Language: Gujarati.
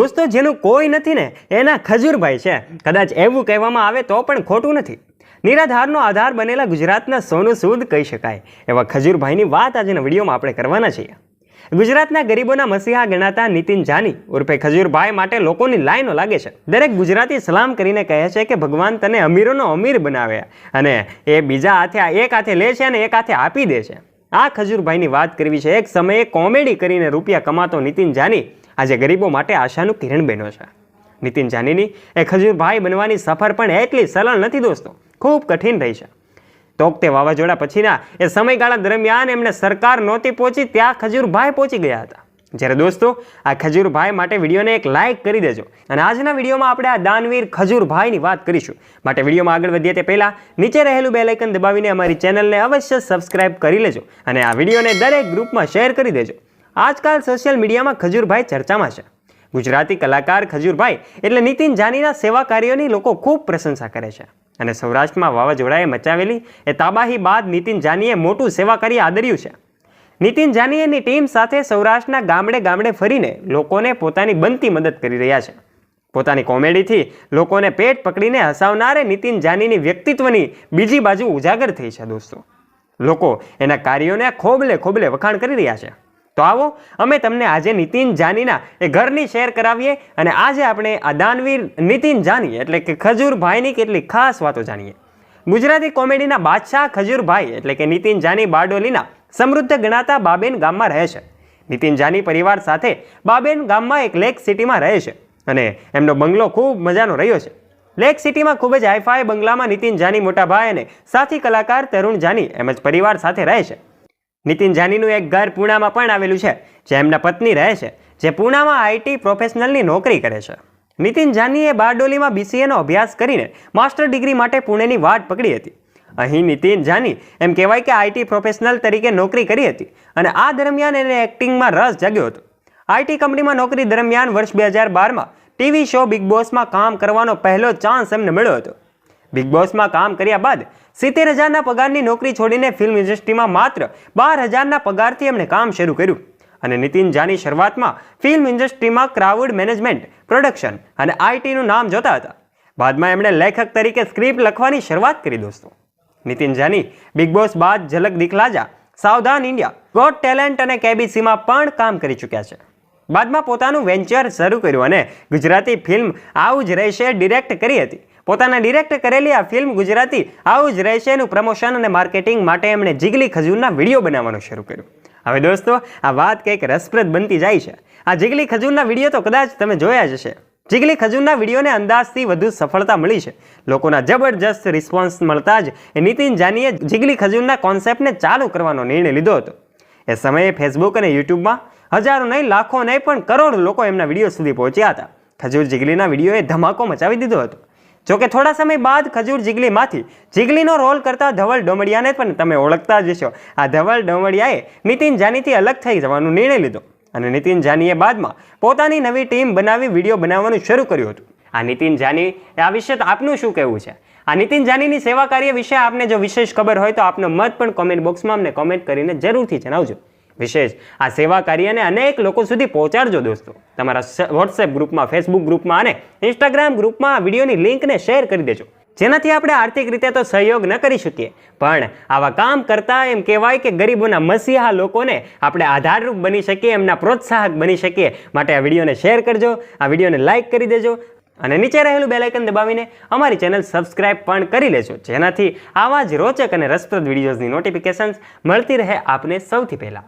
દોસ્તો, જેનું કોઈ નથી ને, એના ખજૂરભાઈ છે. કદાચ એવું કહેવામાં આવે તો પણ ખોટું નથી. નિરાધારનો આધાર બનેલા ગુજરાતના સોનું સૂદ કહી શકાય. એવા ખજૂરભાઈની વાત આજના વિડીયોમાં આપણે કરવાના છીએ. ગુજરાતના ગરીબોના મસીહા ગણાતા નીતિન જાની ઉર્ફે ખજૂરભાઈ માટે લોકોની લાઈનો લાગે છે. દરેક ગુજરાતી સલામ કરીને કહે છે કે ભગવાન તને અમીરોનો અમીર બનાવે અને એ બીજા હાથે એક હાથે લે છે અને એક હાથે આપી દે છે. આ ખજૂરભાઈની વાત કરવી છે. એક સમયે કોમેડી કરીને રૂપિયા કમાતો નીતિન જાની આજે ગરીબો માટે આશાનું કિરણ બન્યો છે. નીતિન જાનીની એ ખજૂરભાઈ બનવાની સફર પણ એટલી સરળ નથી દોસ્તો, ખૂબ કઠિન રહી છે. તોકતે વાવાઝોડા પછીના એ સમયગાળા દરમિયાન એમને સરકાર નહોતી પહોંચી ત્યાં ખજૂરભાઈ પહોંચી ગયા હતા. જ્યારે દોસ્તો, આ ખજૂરભાઈ માટે વિડીયોને એક લાઇક કરી દેજો અને આજના વિડીયોમાં આપણે આ દાનવીર ખજૂરભાઈની વાત કરીશું. માટે વિડીયોમાં આગળ વધીએ તે પહેલાં નીચે રહેલું બે લાઇકન દબાવીને અમારી ચેનલને અવશ્ય સબસ્ક્રાઇબ કરી લેજો અને આ વિડીયોને દરેક ગ્રુપમાં શેર કરી દેજો. આજકાલ સોશિયલ મીડિયામાં ખજૂરભાઈ ચર્ચામાં છે. ગુજરાતી કલાકાર ખજૂરભાઈ એટલે નીતિન જાનીના સેવા કાર્યોની લોકો ખૂબ પ્રશંસા કરે છે. અને સૌરાષ્ટ્રમાં વાવાઝોડાએ મચાવેલી એ તાબાહી બાદ નીતિન જાનીએ મોટું સેવા કાર્ય આદર્યું છે. નીતિન જાનીએની ટીમ સાથે સૌરાષ્ટ્રના ગામડે ગામડે ફરીને લોકોને પોતાની બનતી મદદ કરી રહ્યા છે. પોતાની કોમેડીથી લોકોને પેટ પકડીને હસાવનારે નીતિન જાનીની વ્યક્તિત્વની બીજી બાજુ ઉજાગર થઈ છે દોસ્તો. લોકો એના કાર્યોને ખોબલે ખોબલે વખાણ કરી રહ્યા છે. તો આવો, અમે તમને આજે નીતિન જાનીના એ ઘરની શેર કરાવીએ અને આજે આપણે આ દાનવીર નીતિન જાની, એટલે કે ખજૂરભાઈની કેટલીક ખાસ વાતો જાણીએ. ગુજરાતી કોમેડીના બાદશાહ ખજૂરભાઈ, એટલે કે નીતિન જાની બારડોલીના સમૃદ્ધ ગણાતા બાબેન ગામમાં રહે છે. નીતિન જાની પરિવાર સાથે બાબેન ગામમાં એક લેક સિટીમાં રહે છે અને એમનો બંગલો ખૂબ મજાનો રહ્યો છે. લેક સિટીમાં ખૂબ જ હાઈફાઈ બંગલામાં નીતિન જાની મોટા ભાઈ અને સાથી કલાકાર તરુણ જાની એમ જ પરિવાર સાથે રહે છે. નીતિન જાનીનું એક ઘર પૂનામાં પણ આવેલું છે, જે એમના પત્ની રહે છે, જે પૂનામાં આઈટી પ્રોફેશનલની નોકરી કરે છે. નીતિન જાનીએ બારડોલીમાં બીસીએનો અભ્યાસ કરીને માસ્ટર ડિગ્રી માટે પુણેની વાટ પકડી હતી. અહીં નીતિન જાની એમ કહેવાય કે આઈટી પ્રોફેશનલ તરીકે નોકરી કરી હતી અને આ દરમિયાન એને એક્ટિંગમાં રસ જાગ્યો હતો. આઈટી કંપનીમાં નોકરી દરમિયાન વર્ષ બે હજાર બારમાં ટીવી શો બિગ બોસમાં કામ કરવાનો પહેલો ચાન્સ એમને મળ્યો હતો. બિગ બોસમાં કામ કર્યા બાદ સિત્તેર હજારના પગારની નોકરી છોડીને ફિલ્મ ઇન્ડસ્ટ્રીમાં માત્ર બાર હજારના પગારથી એમણે કામ શરૂ કર્યું. અને નીતિન જાની શરૂઆતમાં ફિલ્મ ઇન્ડસ્ટ્રીમાં ક્રાઉડ મેનેજમેન્ટ પ્રોડક્શન અને આઈટીનું નામ જોતા હતા. બાદમાં એમણે લેખક તરીકે સ્ક્રિપ્ટ લખવાની શરૂઆત કરી દોસ્તો. નીતિન જાની બિગ બોસ બાદ ઝલક દિખલાજા, સાવધાન ઇન્ડિયા ગોટ ટેલેન્ટ અને કેબીસીમાં પણ કામ કરી ચૂક્યા છે. બાદમાં પોતાનું વેન્ચર શરૂ કર્યું અને ગુજરાતી ફિલ્મ આવું જ રહેશે ડિરેક્ટ કરી હતી. પોતાના ડિરેક્ટ કરેલી આ ફિલ્મ ગુજરાતી આવું જ રહેશે એનું પ્રમોશન અને માર્કેટિંગ માટે એમણે જીગલી ખજૂરના વીડિયો બનાવવાનું શરૂ કર્યું. હવે દોસ્તો, આ વાત કંઈક રસપ્રદ બનતી જાય છે. આ જીગલી ખજૂરના વીડિયો તો કદાચ તમે જોયા જ હશે. જીગલી ખજૂરના વિડીયોને અંદાજથી વધુ સફળતા મળી છે. લોકોના જબરજસ્ત રિસ્પોન્સ મળતા જ નીતિન જાનીએ જીગલી ખજૂરના કોન્સેપ્ટને ચાલુ કરવાનો નિર્ણય લીધો હતો. એ સમયે ફેસબુક અને યુટ્યુબમાં હજારો નહીં, લાખો નહીં, પણ કરોડ લોકો એમના વીડિયો સુધી પહોંચ્યા હતા. ખજૂર જીગલીના વિડીયોએ ધમાકો મચાવી દીધો હતો. જોકે થોડા સમય બાદ ખજૂર જીગલીમાંથી જીગલીનો રોલ કરતા ધવલ ડોમડિયાને પણ તમે ઓળખતા જ છો આ ધવલ ડોમડિયાએ નીતિન જાનીથી અલગ થઈ જવાનો નિર્ણય લીધો અને નીતિન જાનીએ બાદમાં પોતાની નવી ટીમ બનાવી વીડિયો બનાવવાનું શરૂ કર્યું હતું. આ નીતિન જાની આ વિશે તો આપનું શું કહેવું છે? આ નીતિન જાનીની સેવા કાર્ય વિશે આપને જો વિશેષ ખબર હોય તો આપનો મત પણ કોમેન્ટ બોક્સમાં અમને કોમેન્ટ કરીને જરૂરથી જણાવજો. વિશેષ. આ સેવા કાર્યને અનેક લોકો સુધી પહોંચાડજો દોસ્તો. તમારા વોટ્સએપ ગ્રુપમાં ફેસબુક ગ્રુપમાં અને ઇન્સ્ટાગ્રામ ગ્રુપમાં આ વિડીયોની લિંકને શેર કરી દેજો. જેનાથી આપણે આર્થિક રીતે તો સહયોગ ન કરી શકીએ. પણ આવા કામ કરતા એમ કહેવાય કે ગરીબોના મસીહા લોકોને આપણે આધારરૂપ બની શકીએ, એમના પ્રોત્સાહક બની શકીએ. માટે આ વિડીયોને શેર કરજો, આ વિડીયોને લાઇક કરી દેજો અને નીચે રહેલું બેલાઇકન દબાવીને અમારી ચેનલ સબસ્ક્રાઇબ પણ કરી લેજો. જેનાથી આવા જ રોચક અને રસપ્રદ વિડીયોઝની નોટિફિકેશન્સ મળતી રહે આપને સૌથી પહેલાં.